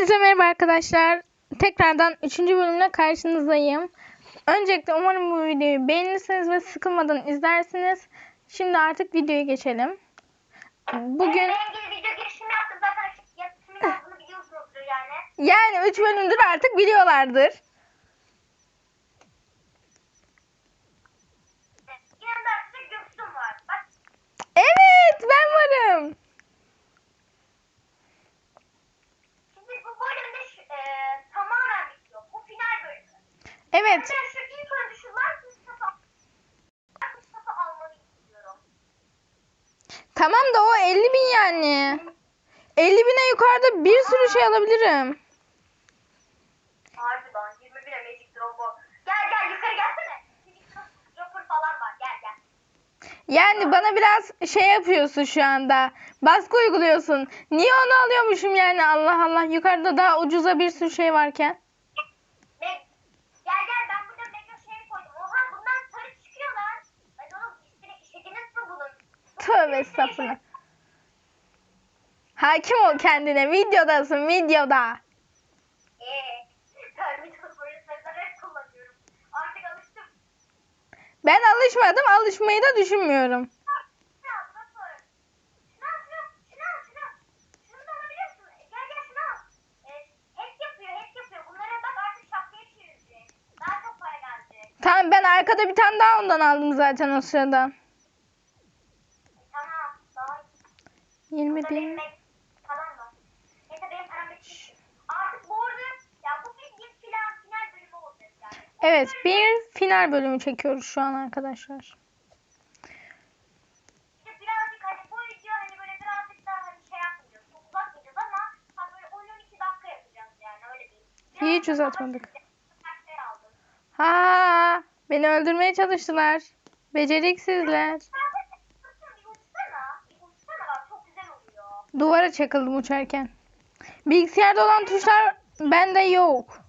Hepinize merhaba arkadaşlar. Tekrardan 3. bölümle karşınızdayım. Öncelikle umarım bu videoyu beğenirsiniz ve sıkılmadan izlersiniz. Şimdi artık videoya geçelim. Bugün Evet, video girişimi yaptım zaten biliyorsunuzdur yani. yani 3 bölümdür artık biliyorlardır. Evet ben varım. şimdi bu bölümde şu, e, tamamen bitiyor. Bu final bölümü. Evet Ben şu ilk önce şu like Mustafa Mustafa almanı istiyorum. tamam da o 50 bin yani. 50 bine yukarıda bir sürü şey alabilirim. Harbiden 21'e Magic Drop'u. Gel gel yukarı gelsene. Magic Drop'ur falan var. Gel gel. Yani bana biraz şey yapıyorsun şu anda. Baskı uyguluyorsun. Niye onu alıyormuşum yani Allah Allah. Yukarıda daha ucuza bir sürü şey varken. Ne? Gel gel ben burada mega şey koydum. Oha bundan sarı çıkıyor lan. Ben onu üstüne işlediniz mi bunun? Tövbe estağfurullah. Hakim ol kendine. Videodasın videoda. Alıştım. Ben alışmadım. Alışmayı da düşünmüyorum. Tamam ben arkada bir tane daha ondan aldım zaten o sırada. E, tamam, daha iyi. 20 Burada benim bin. mek- falan var. Neyse benim param bitti. Artık bu arada ya bu bildiğin final, final bölümü olacak yani. Evet bir final bölümü çekiyoruz şu an arkadaşlar. Hani hani hani şey yapmayacağız. Çok uzatmayacağız ama böyle 10-12 dakika yapacağız yani öyle değil. Hiç uzatmadık. Ha, beni öldürmeye çalıştılar. Beceriksizler. Duvara çakıldım uçarken. Bilgisayarda olan tuşlar bende yok.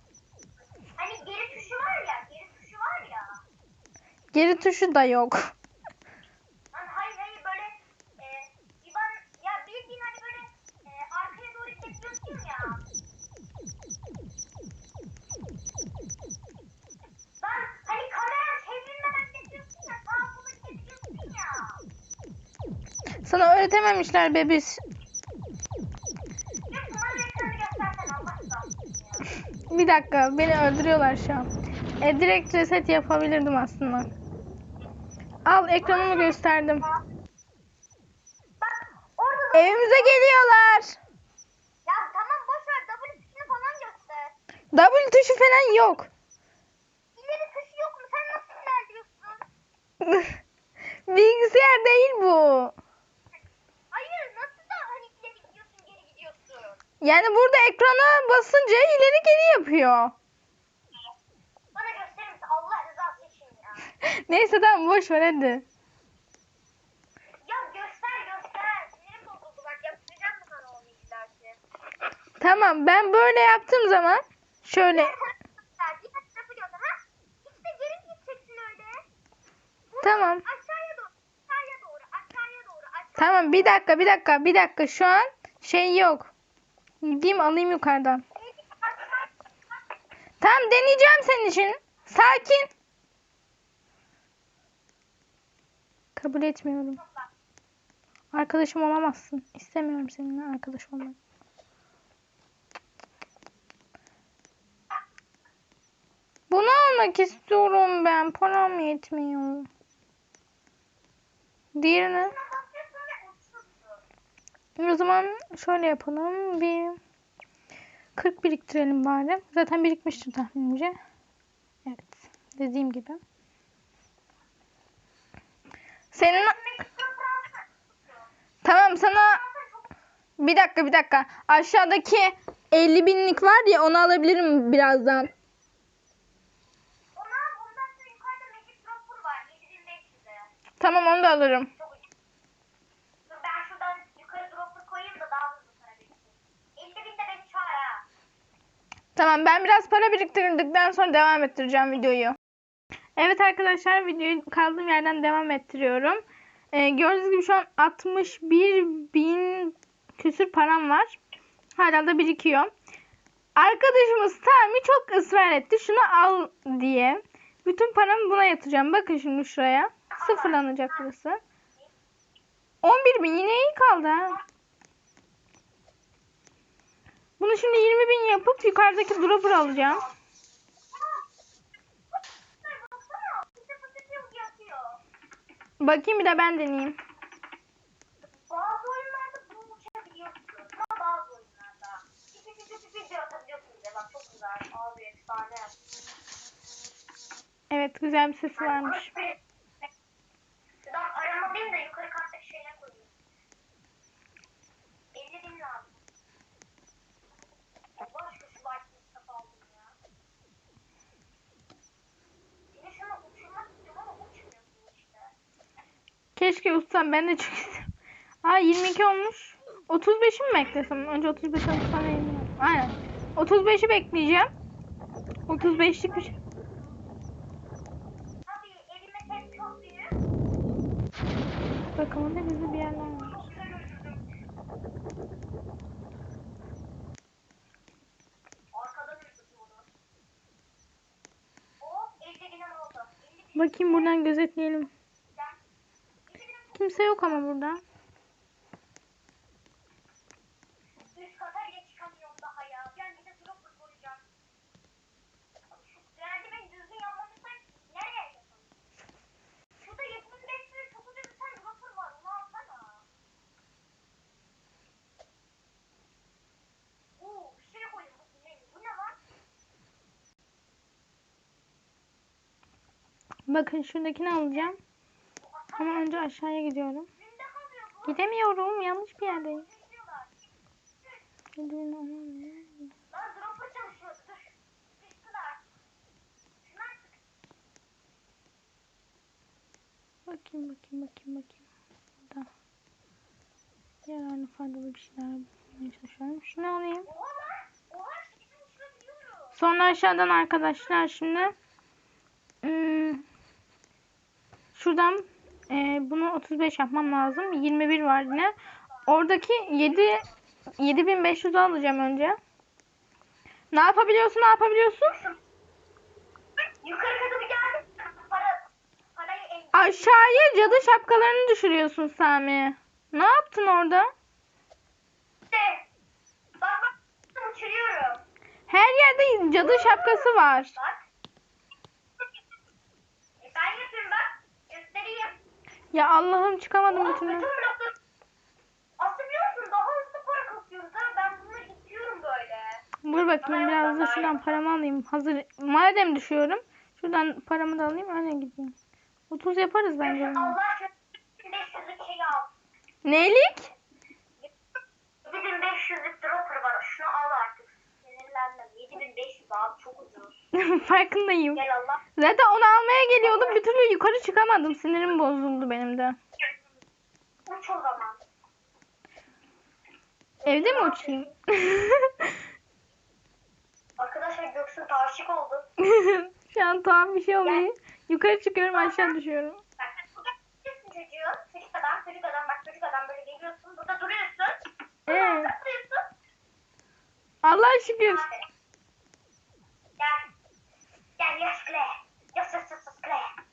Hani geri tuşu var ya. Geri tuşu var ya. Geri tuşu da yok. Hani hayır hayır böyle e, İvan ya bildiğin hani böyle e, arkaya doğru çekiyorsun ya. Ben hani kamera çevrilmeden çekiyorsun ya. Sağa sola çekiyorsun ya. Sana öğretememişler bebiş. Ekranı aşkına. Bir dakika beni öldürüyorlar şu an. E, direkt reset yapabilirdim aslında. Al ekranımı gösterdim. Bak orada da Evimize geliyorlar. ya tamam boş ver W tuşunu falan göster. W tuşu falan yok. İleri tuşu yok mu? Sen nasıl ilerliyorsun? Bilgisayar değil bu. Hayır nasıl da hani ileri gidiyorsun geri gidiyorsun. Yani burada ekrana basınca ileri geri yapıyor. Bana gösterir misin Allah rızası için ya. Neyse tamam boş ver hadi. Ya göster göster. Sinirim bozuldu bak yapacağım mı sana onu izlersin. Tamam ben böyle yaptığım zaman şöyle Tamam. Aşağıya doğru. Aşağıya doğru. Aşağıya doğru. Aşağıya Tamam bir dakika bir dakika bir dakika şu an şey yok. Gideyim alayım yukarıdan. Tamam deneyeceğim senin için. Sakin. Kabul etmiyorum. Arkadaşım olamazsın. İstemiyorum seninle arkadaş olmak. Bunu almak istiyorum ben. Param yetmiyor. Diğerini o zaman şöyle yapalım. Bir 40 biriktirelim bari. Zaten birikmiştir tahminimce. Evet. Dediğim gibi. Senin Tamam sana bir dakika bir dakika. Aşağıdaki 50 binlik var ya onu alabilirim birazdan. Ona ondan sonra yukarıda Magic Dropper var. 7500'e. Tamam onu da alırım. Çok ucuz. Dur ben şuradan yukarı dropper koyayım da daha hızlı para biriksin. 50 binde beni çağır ha. Tamam ben biraz para biriktirdikten sonra devam ettireceğim videoyu. Evet arkadaşlar videoyu kaldığım yerden devam ettiriyorum. Ee, gördüğünüz gibi şu an 61 bin küsür param var. Hala da birikiyor. Arkadaşımız Sami çok ısrar etti. Şunu al diye. Bütün paramı buna yatıracağım. Bakın şimdi şuraya. Sıfırlanacak burası. 11 bin yine iyi kaldı ha. Bunu şimdi 20 bin yapıp yukarıdaki dropper alacağım. Bakayım bir de ben deneyeyim. Bazı oyunlarda bunu uçabiliyorsun. Ama bazı oyunlarda. Tipi tipi tipi diye atabiliyorsun bir de. Bak çok güzel. Abi efsane. Evet güzel bir sesi varmış. Şuradan paramı alayım da yukarı kattaki şeyine koyayım. 50 bin lazım. Allah aşkına şu Lightning kitap aldım ya. Seni şunu uçurmak istiyorum ama uçmuyorsun işte. Keşke uçsam ben de çok isterim. Aa 22 olmuş. 35'i mi beklesem? Önce 35 alıp sonra 20. Aynen. 35'i bekleyeceğim. 35'lik bir şey. Bakın orada gizli bir yerler var. Çok güzel öldürdüm. Kimse yok ama burada. Üst kata bile çıkamıyorum daha ya. Gel bir de dropper koyacağım. Abi Şu merdiveni düzgün yapmamışsan nereye yapalım? Şurada 75 lira çok ucuz bir tane dropper var. Onu alsana. Oo bir koydum. Bu ne? Bu ne lan? Bakın şuradakini alacağım. Ama önce aşağıya gidiyorum. Gidemiyorum. Yanlış bir yerdeyim. Gidiyorum ama. Bakayım bakayım bakayım bakayım. Burada. Yararlı faydalı bir şeyler bulmaya çalışıyorum. Şunu alayım. Sonra aşağıdan arkadaşlar şimdi hmm, şuradan e, bunu 35 yapmam lazım. 21 var yine. Oradaki 7 7500 alacağım önce. Ne yapabiliyorsun? Ne yapabiliyorsun? Yukarı kadar bir geldim. Para, parayı el. Aşağıya cadı şapkalarını düşürüyorsun Sami. Ne yaptın orada? İşte. Bak bak uçuruyorum. Her yerde cadı şapkası var. Bak. E, ben yapayım bak. Göstereyim. Ya Allah'ım çıkamadım bir türlü. bütün blokları. Aslında biliyorsun daha hızlı para kasıyoruz ha. Ben bunu itiyorum böyle. Dur bakayım biraz da şuradan paramı alayım. Hazır madem düşüyorum. Şuradan paramı da alayım öyle gideyim. 30 yaparız bence. Allah aşkına 1500'lük şeyi al. Nelik? 7500'lük dropper var. Şunu al artık. Sinirlenmem. 7500 abi çok ucuz. Farkındayım. Gel Allah. Zaten onu almaya geliyordum. Bir türlü yukarı çıkamadım. Sinirim bozuldu benim de. Uç o zaman. Evde mi uçayım? Arkadaşlar Göksun taşık oldu. Şu an tam bir şey oluyor. Yukarı çıkıyorum aşağı düşüyorum. Bak burada gidiyorsun çocuğu. Çocuk adam, çocuk adam, bak çocuk adam böyle geliyorsun. Burada duruyorsun. Ee, duruyorsun. Allah şükür. Aferin. Yaş kule.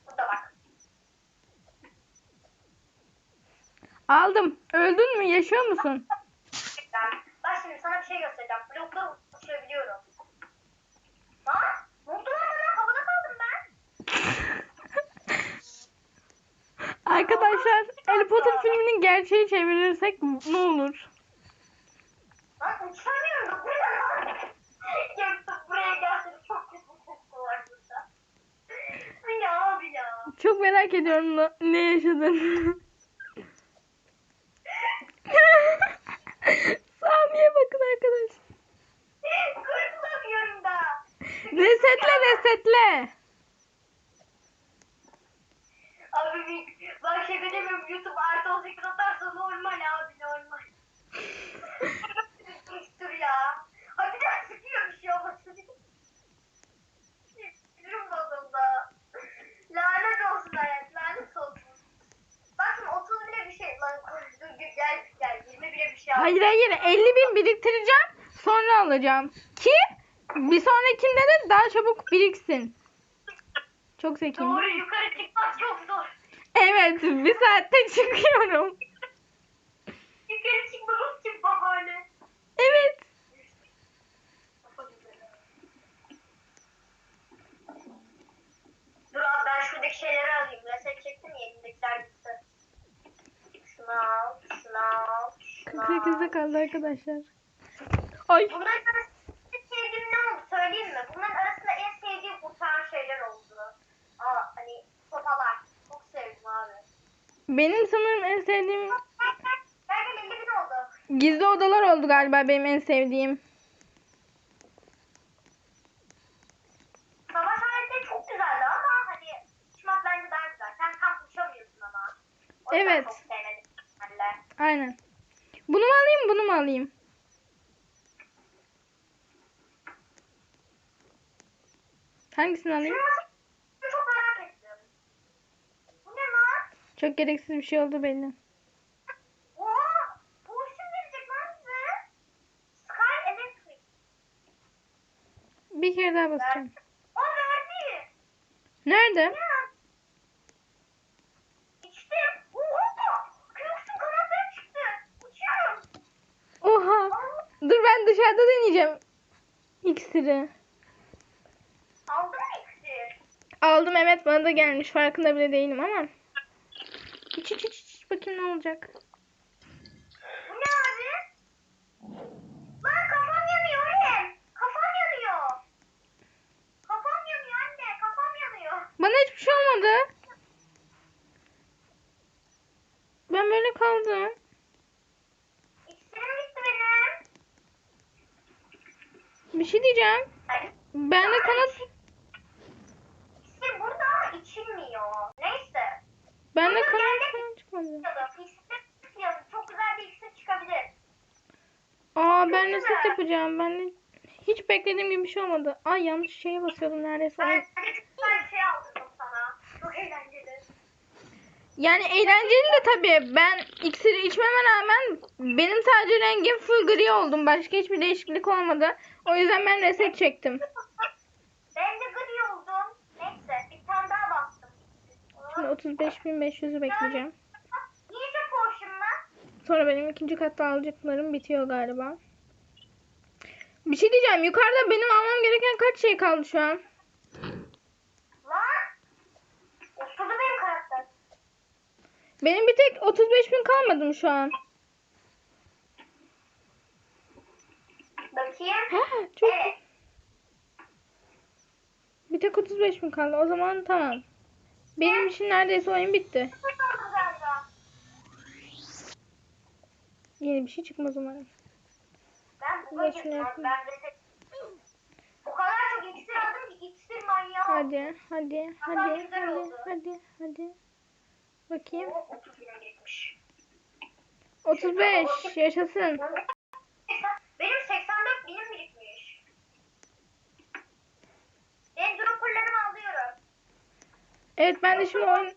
Burada bak. Aldım. Öldün mü? Yaşıyor musun? Bak şimdi sana bir şey göstereceğim. Blokları uçurabiliyorum. Lan ne oldu lan bana? Havada kaldım ben. Arkadaşlar Harry Potter filminin gerçeği çevirirsek ne olur? Lan uçamıyorum ne lan? Göksun buraya gelsene. Çok kötü bir ses var burada. Bu ne abi ya? Çok merak ediyorum ne- ne yaşadın. Samiye bakın arkadaş. Kurtulamıyorum da. Resetle resetle. Abi bak şaka demiyorum YouTube artı 18 atarsa normal abi normal. Dur ya. Abi bir daha sıkıyor bir şey olmasın. Sinirim bozuldu. Lanet olsun hayat lanet olsun. Bak şimdi 30 bile bir şey. Lan dur dur gel gel 20 bile bir şey al. Hayır hayır 50 bin biriktireceğim sonra alacağım. Ki Bir sonrakinde de daha çabuk biriksin. Çok zekiyim. Doğru yukarı çıkmak çok zor. Evet bir saatte çıkıyorum. 8'de kaldı arkadaşlar. Ay. Bunların arasında en sevdiğim ne oldu söyleyeyim mi? Bunların arasında en sevdiğim uçan şeyler oldu. Aa, hani sopalar. Çok sevdim abi. Benim sanırım en sevdiğim... Nereden 50 bin oldu? Gizli odalar oldu galiba benim en sevdiğim. Savaş aletleri çok güzeldi ama hani uçmak bence daha güzel. Sen tam uçamıyorsun ama. Evet. Aynen. Bunu mu alayım bunu mu alayım? Hangisini alayım? Çok gereksiz bir şey oldu belli. Bir kere daha basacağım. Verdi. Nerede? Ben dışarıda deneyeceğim. İksiri. Aldın mı iksir? Aldım evet bana da gelmiş farkında bile değilim ama. İç iç iç iç bakayım ne olacak. Bu ne abi? Lan kafam yanıyor. Kafam yanıyor. Kafam yanıyor anne. Kafam yanıyor. Bana hiçbir şey olmadı. Ben böyle kaldım. Bir şey diyeceğim. Ben de kanat İksir burada ama içilmiyor. Neyse. ben de kanat falan çıkmadı. Çok güzel bir iksir çıkabilir. Aa ben reset yapacağım. Ben de hiç beklediğim gibi bir şey olmadı. Ay yanlış şeye basıyordum neredeyse. Ben Ay. de çok güzel bir şey aldım sana. Çok eğlenceli. Yani eğlenceli de tabii. Ben iksiri içmeme rağmen benim sadece rengim full gri oldum. Başka hiçbir değişiklik olmadı. O yüzden ben reset çektim. Ben de gri oldum. Neyse bir tane daha bastım. Şimdi 35.500'ü bekleyeceğim. Ninja Potion mu? Sonra benim ikinci katta alacaklarım bitiyor galiba. Bir şey diyeceğim. Yukarıda benim almam gereken kaç şey kaldı şu an? Lan. Oturdu benim karakter. Benim bir tek 35 bin kalmadı mı şu an? Bakayım. Ha, çok Evet. Bir tek 35 bin kaldı. O zaman tamam. Benim için neredeyse oyun bitti. Yeni bir şey çıkmaz umarım. Ben bu kadar çok iksir aldım ki iksir manyağı. Hadi, hadi, hadi, hadi, oldu. hadi, hadi. Bakayım. O 30 lira gitmiş. 35 yaşasın. Benim 84 binim birikmiş. Ben dropperlarımı alıyorum. Evet ben de şimdi oyun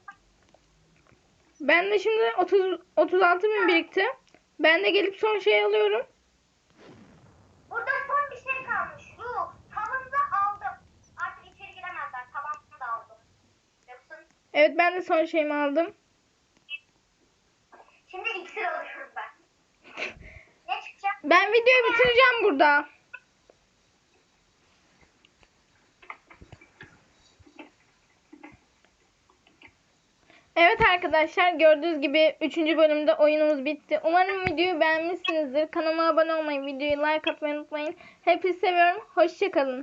ben de şimdi 30 36 bin birikti. Ben de gelip son şey alıyorum. Burada son bir şey kalmış. Ruh. Tavını da aldım. Artık içeri giremezler. Tavanını da aldım. Yoksa Evet ben de son şeyimi aldım. şimdi iksir alıyorum ben. ne çıkacak? Ben videoyu bitireceğim burada. Evet arkadaşlar gördüğünüz gibi 3. bölümde oyunumuz bitti. Umarım videoyu beğenmişsinizdir. Kanalıma abone olmayı, videoyu like atmayı unutmayın. Hepinizi seviyorum. Hoşçakalın.